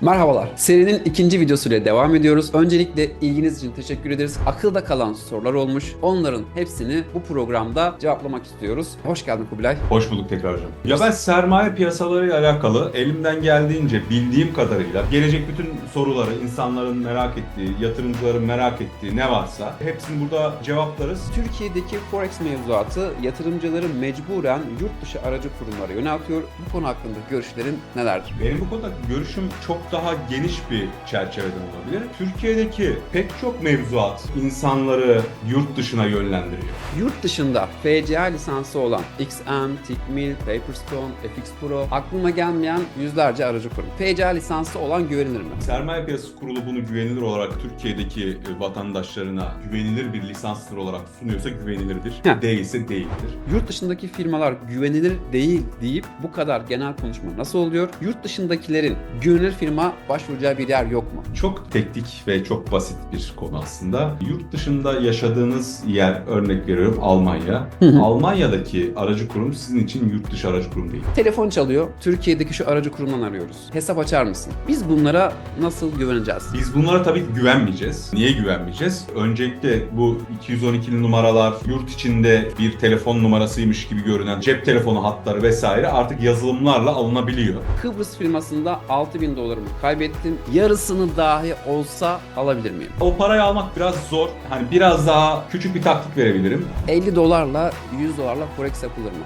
Merhabalar. Serinin ikinci videosuyla devam ediyoruz. Öncelikle ilginiz için teşekkür ederiz. Akılda kalan sorular olmuş. Onların hepsini bu programda cevaplamak istiyoruz. Hoş geldin Kubilay. Hoş bulduk tekrar hocam. Ya ben sermaye piyasalarıyla alakalı elimden geldiğince bildiğim kadarıyla gelecek bütün soruları, insanların merak ettiği, yatırımcıların merak ettiği ne varsa hepsini burada cevaplarız. Türkiye'deki Forex mevzuatı yatırımcıları mecburen yurt dışı aracı kurumlara yöneltiyor. Bu konu hakkında görüşlerin nelerdir? Benim bu konuda görüşüm çok daha geniş bir çerçeveden olabilir. Türkiye'deki pek çok mevzuat insanları yurt dışına yönlendiriyor. Yurt dışında FCA lisansı olan XM, Tickmill, Paperstone, FX Pro aklıma gelmeyen yüzlerce aracı kurum. FCA lisansı olan güvenilir mi? Sermaye Piyasası Kurulu bunu güvenilir olarak Türkiye'deki e, vatandaşlarına güvenilir bir lisanstır olarak sunuyorsa güvenilirdir. Heh. Değilse değildir. Yurt dışındaki firmalar güvenilir değil deyip bu kadar genel konuşma nasıl oluyor? Yurt dışındakilerin güvenilir firma başvuracağı bir yer yok mu? Çok teknik ve çok basit bir konu aslında. Yurt dışında yaşadığınız yer örnek veriyorum Almanya. Almanya'daki aracı kurum sizin için yurt dışı aracı kurum değil. Telefon çalıyor. Türkiye'deki şu aracı kurumdan arıyoruz. Hesap açar mısın? Biz bunlara nasıl güveneceğiz? Biz bunlara tabii ki güvenmeyeceğiz. Niye güvenmeyeceğiz? Öncelikle bu 212'li numaralar yurt içinde bir telefon numarasıymış gibi görünen cep telefonu hatları vesaire artık yazılımlarla alınabiliyor. Kıbrıs firmasında 6000 dolarımı kaybettim. Yarısını dahi olsa alabilir miyim? O parayı almak biraz zor. Hani biraz daha küçük bir taktik verebilirim. 50 dolarla 100 dolarla forex yapılır mı?